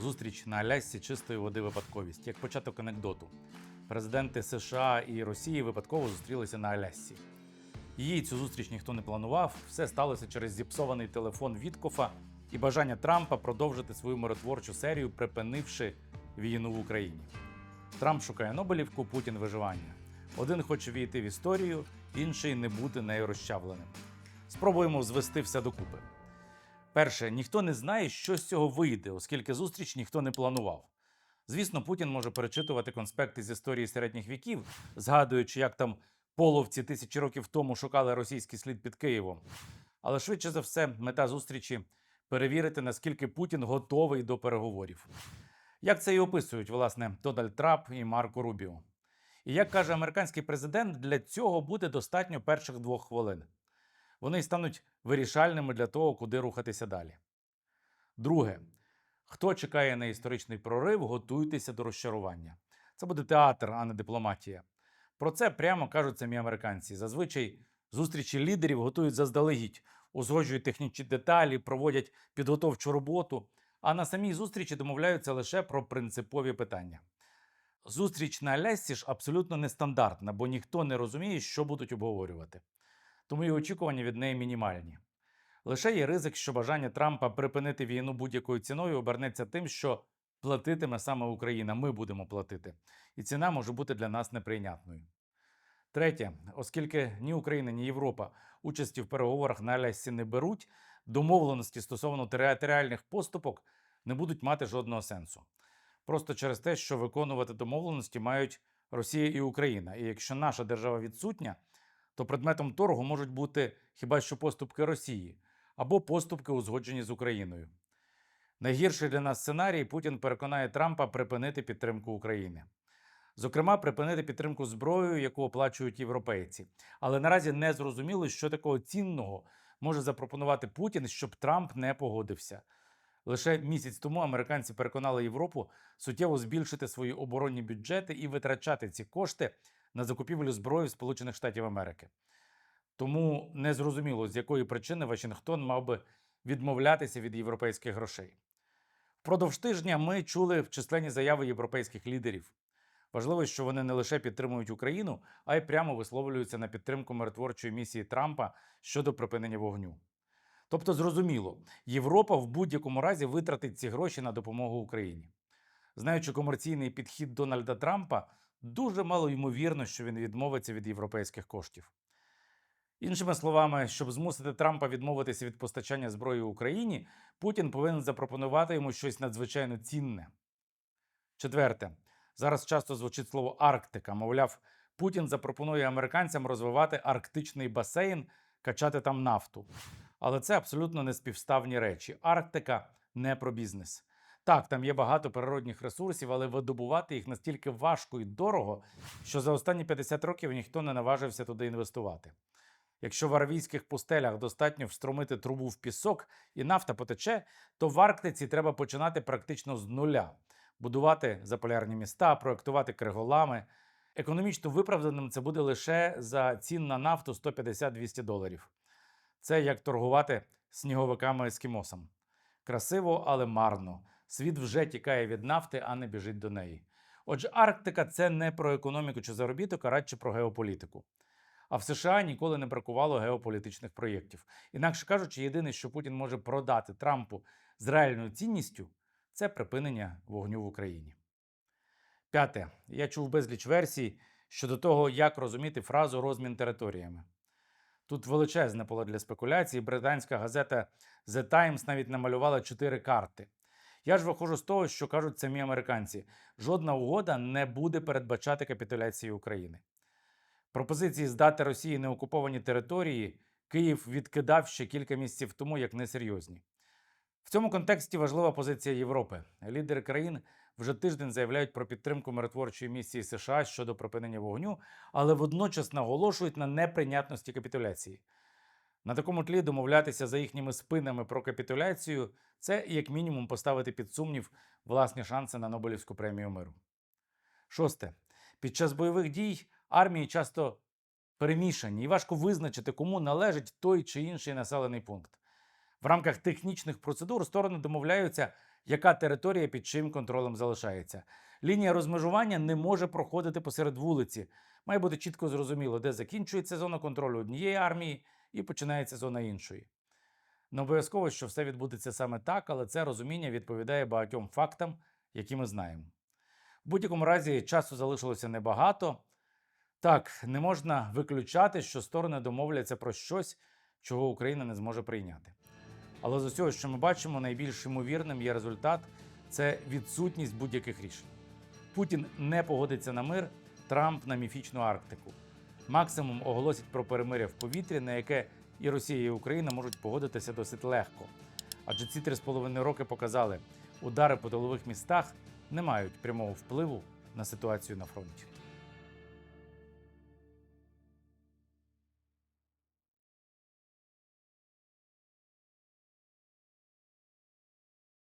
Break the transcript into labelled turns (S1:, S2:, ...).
S1: Зустріч на Алясці чистої води випадковість, як початок анекдоту. Президенти США і Росії випадково зустрілися на Алясці. Її цю зустріч ніхто не планував. Все сталося через зіпсований телефон Віткофа і бажання Трампа продовжити свою миротворчу серію, припинивши війну в Україні. Трамп шукає Нобелівку, Путін виживання. Один хоче війти в історію, інший не бути нею розчавленим. Спробуємо звести все докупи. Перше, ніхто не знає, що з цього вийде, оскільки зустріч ніхто не планував. Звісно, Путін може перечитувати конспекти з історії середніх віків, згадуючи, як там половці тисячі років тому шукали російський слід під Києвом. Але швидше за все, мета зустрічі перевірити, наскільки Путін готовий до переговорів. Як це і описують, власне, Дональд Трамп і Марко Рубіо. І як каже американський президент, для цього буде достатньо перших двох хвилин. Вони стануть вирішальними для того, куди рухатися далі. Друге, хто чекає на історичний прорив, готуйтеся до розчарування. Це буде театр, а не дипломатія. Про це прямо кажуть самі американці. Зазвичай зустрічі лідерів готують заздалегідь, узгоджують технічні деталі, проводять підготовчу роботу, а на самій зустрічі домовляються лише про принципові питання. Зустріч на Алясці ж абсолютно нестандартна, бо ніхто не розуміє, що будуть обговорювати. Тому і очікування від неї мінімальні. Лише є ризик, що бажання Трампа припинити війну будь-якою ціною обернеться тим, що платитиме саме Україна. Ми будемо платити. І ціна може бути для нас неприйнятною. Третє, оскільки ні Україна, ні Європа участі в переговорах на Алясці не беруть, домовленості стосовно територіальних поступок не будуть мати жодного сенсу. Просто через те, що виконувати домовленості мають Росія і Україна. І якщо наша держава відсутня, то предметом торгу можуть бути хіба що поступки Росії або поступки, узгоджені з Україною. Найгірший для нас сценарій Путін переконає Трампа припинити підтримку України. Зокрема, припинити підтримку зброєю, яку оплачують європейці. Але наразі не зрозуміло, що такого цінного може запропонувати Путін, щоб Трамп не погодився. Лише місяць тому американці переконали Європу суттєво збільшити свої оборонні бюджети і витрачати ці кошти на закупівлю зброї в Сполучених Штатів Америки. Тому незрозуміло, з якої причини Вашингтон мав би відмовлятися від європейських грошей. Впродовж тижня ми чули численні заяви європейських лідерів. Важливо, що вони не лише підтримують Україну, а й прямо висловлюються на підтримку миротворчої місії Трампа щодо припинення вогню. Тобто, зрозуміло, Європа в будь-якому разі витратить ці гроші на допомогу Україні. Знаючи комерційний підхід Дональда Трампа, дуже мало ймовірно, що він відмовиться від європейських коштів. Іншими словами, щоб змусити Трампа відмовитися від постачання зброї Україні, Путін повинен запропонувати йому щось надзвичайно цінне. Четверте, зараз часто звучить слово Арктика. Мовляв, Путін запропонує американцям розвивати арктичний басейн, качати там нафту. Але це абсолютно неспівставні речі. Арктика не про бізнес. Так, там є багато природних ресурсів, але видобувати їх настільки важко і дорого, що за останні 50 років ніхто не наважився туди інвестувати. Якщо в аравійських пустелях достатньо встромити трубу в пісок і нафта потече, то в Арктиці треба починати практично з нуля, будувати заполярні міста, проектувати криголами. Економічно виправданим це буде лише за цін на нафту 150-200 доларів. Це як торгувати сніговиками ескімосам. Красиво, але марно. Світ вже тікає від нафти, а не біжить до неї. Отже, Арктика це не про економіку чи заробіток, а радше про геополітику. А в США ніколи не бракувало геополітичних проєктів. Інакше кажучи, єдине, що Путін може продати Трампу з реальною цінністю, це припинення вогню в Україні. П'яте. Я чув безліч версій щодо того, як розуміти фразу розмін територіями. Тут величезне поле для спекуляцій. Британська газета The Times навіть намалювала чотири карти. Я ж виходжу з того, що кажуть самі американці: жодна угода не буде передбачати капітуляції України. Пропозиції здати Росії неокуповані території Київ відкидав ще кілька місяців тому як несерйозні. В цьому контексті важлива позиція Європи. Лідери країн вже тиждень заявляють про підтримку миротворчої місії США щодо припинення вогню, але водночас наголошують на неприйнятності капітуляції. На такому тлі домовлятися за їхніми спинами про капітуляцію це як мінімум поставити під сумнів власні шанси на Нобелівську премію миру. Шосте. Під час бойових дій армії часто перемішані і важко визначити, кому належить той чи інший населений пункт. В рамках технічних процедур сторони домовляються, яка територія під чим контролем залишається. Лінія розмежування не може проходити посеред вулиці. Має бути чітко зрозуміло, де закінчується зона контролю однієї армії і починається зона іншої. Не обов'язково, що все відбудеться саме так, але це розуміння відповідає багатьом фактам, які ми знаємо. В будь-якому разі часу залишилося небагато. Так, не можна виключати, що сторони домовляться про щось, чого Україна не зможе прийняти. Але з усього, що ми бачимо, найбільш ймовірним є результат це відсутність будь-яких рішень. Путін не погодиться на мир, Трамп на міфічну Арктику. Максимум оголосять про перемиря в повітрі, на яке і Росія, і Україна можуть погодитися досить легко. Адже ці три з половиною роки показали, удари по тилових містах не мають прямого впливу на ситуацію на фронті.